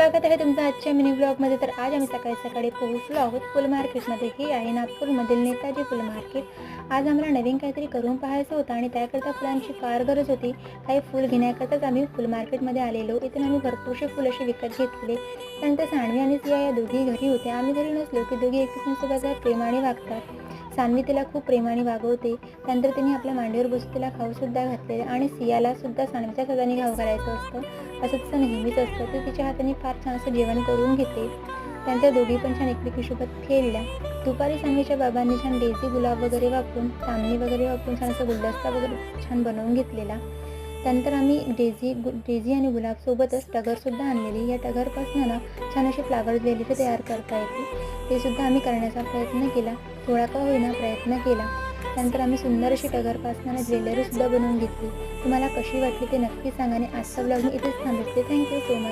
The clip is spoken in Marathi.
स्वागत आहे तुमचं आजच्या मिनी ब्लॉगमध्ये तर आज आम्ही सकाळी सकाळी पोहोचलो आहोत फुल मार्केटमध्ये हे आहे नागपूरमधील नेताजी फुल मार्केट आज आम्हाला नवीन काहीतरी करून पाहायचं होतं आणि त्याकरता फुलांची फार गरज होती. काही फुल घेण्याकरताच आम्ही फुल मार्केटमध्ये आलेलो. इथून आम्ही भरपूरसे फुल असे विकत घेतले. त्यानंतर सानवी आणि सिया या दोघी घरी होत्या. आम्ही घरी नसलो की दोघी एकमेकांसोबत प्रेमाने वागतात. सानवी तिला खूप प्रेमाने वागवते. त्यानंतर तिने आपल्या मांडीवर बसून तिला खाऊसुद्धा घातले आणि सियाला सुद्धा सानवीच्या हाताने घाऊ करायचं असतं. असं तिचं नेहमीच असतं. ते तिच्या हाताने फार छान असं जेवण करून घेते. त्यानंतर दोघी पण छान एकमेकीसोबत खेळल्या. दुपारी सानवीच्या बाबांनी छान डेझी गुलाब वगैरे वापरून चांदणी वगैरे वापरून छान असं गुलदस्ता वगैरे छान बनवून घेतलेला. त्यानंतर आम्ही डेझी गु डेझी आणि गुलाबसोबतच टगरसुद्धा आणलेली. या टगरपासून ना छान असे फ्लावर्स वेलीचे तयार करता येते. ते सुद्धा आम्ही करण्याचा प्रयत्न केला. थोडा का होईना प्रयत्न केला. त्यानंतर आम्ही सुंदर अशी टगरपासून ज्वेलरीसुद्धा बनवून घेतली. तुम्हाला कशी वाटली ते नक्की सांगा आणि आजचा ब्लॉग मी इथेच थांबते थँक्यू सो मच